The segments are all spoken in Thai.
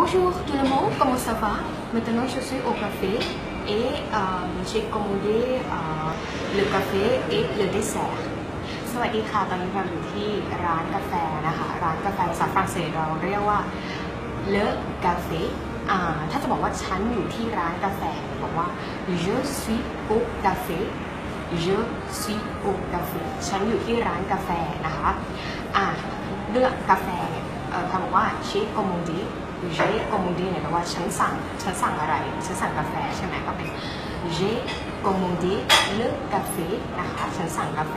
Bonjour tout le monde, comment ça va Maintenant je suis au café et euh, j'ai commandé euh, le café et le dessert สวัสดีค่ะ ตอนนี้เราอยู่ที่ร้านกาแฟนะคะ ร้านกาแฟภาษาฝรั่งเศสเราเรียกว่า le café อ่ถ้าจะบอกว่าฉันอยู่ที่ร้านกาแฟบอกว่า je suis au café je suis au café ฉันอยู่ที่ร้านกาแฟนะคะอ่าเลือกกาแฟเนี่ยเอ่อคำบอก ว่า j'ai commandé j'ai commandé เนี่ยแปลว่าฉันสั่งฉันสั่งอะไร ฉันสั่งกาแฟใช่ไหมก็เป็น j'ai commandé le café นะคะฉันสั่งกาแฟ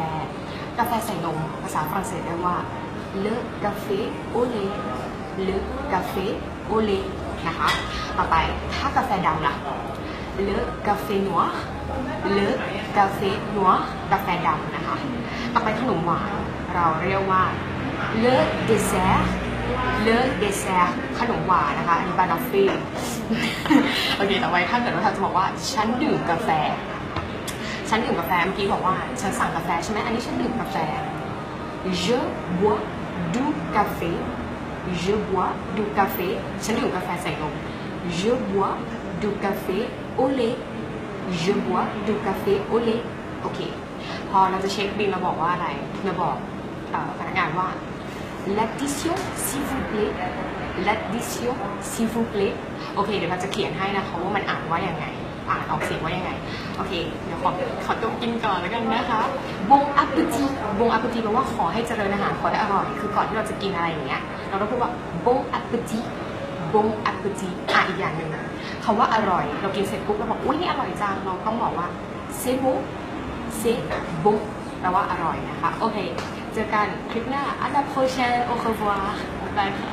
กาแฟใส่นมภาษาฝรั่งเศสเรียกว่า le café au lait le café au lait นะคะต่อไปถ้ากาแฟดำล่ะ le café noir le café noir กาแฟดำนะคะ ต่อไปขนมหวานเราเรียกว่าเลเดเซร์ le dessert le dessert ขนมหวานนะคะอันนี้บานอฟฟี่โอเคต่อไปถ้าเกิดว่าเราจะบอกว่าฉันดื่มกาแฟ ฉันดื่มกาแฟเมื่อกี้บอกว่า ฉันสั่งกาแฟใช่ไหมอันนี้ฉันดื่มกาแฟ je bois du café je bois du café ฉันดื่มกาแฟใส่นม je bois du café au lait je bois du café au lait โอเค พอเราจะเช็คบิลเราบอกว่าอะไร เราบอกพนักงานว่า l'addition s'il vous plaît l'addition s'il vous plaît โอเค เดี๋ยวเราจะเขียนให้นะคะว่ามันอ่านว่ายังไง อ่านออกเสียงว่ายังไง โอเค เดี๋ยวขอขอตัวกินก่อนแล้วกันนะคะ bon appétit bon appétit แปลว่าขอให้เจริญอาหาร ขอให้อร่อย คือก่อนที่เราจะกินอะไรอย่างเงี้ย เราต้องพูดว่า bon appétit bon appétit อะอีกอย่างหนึ่งคำว่าอร่อย เรากินเสร็จปุ๊บเราบอก อุ้ยนี่อร่อยจัง เราต้องบอกว่า c'est bon c'est bon แปลว่าอร่อยนะคะ โอเค เจอกันคลิปหน้าอันดับโคเชนโอเคบัวบายค่ะ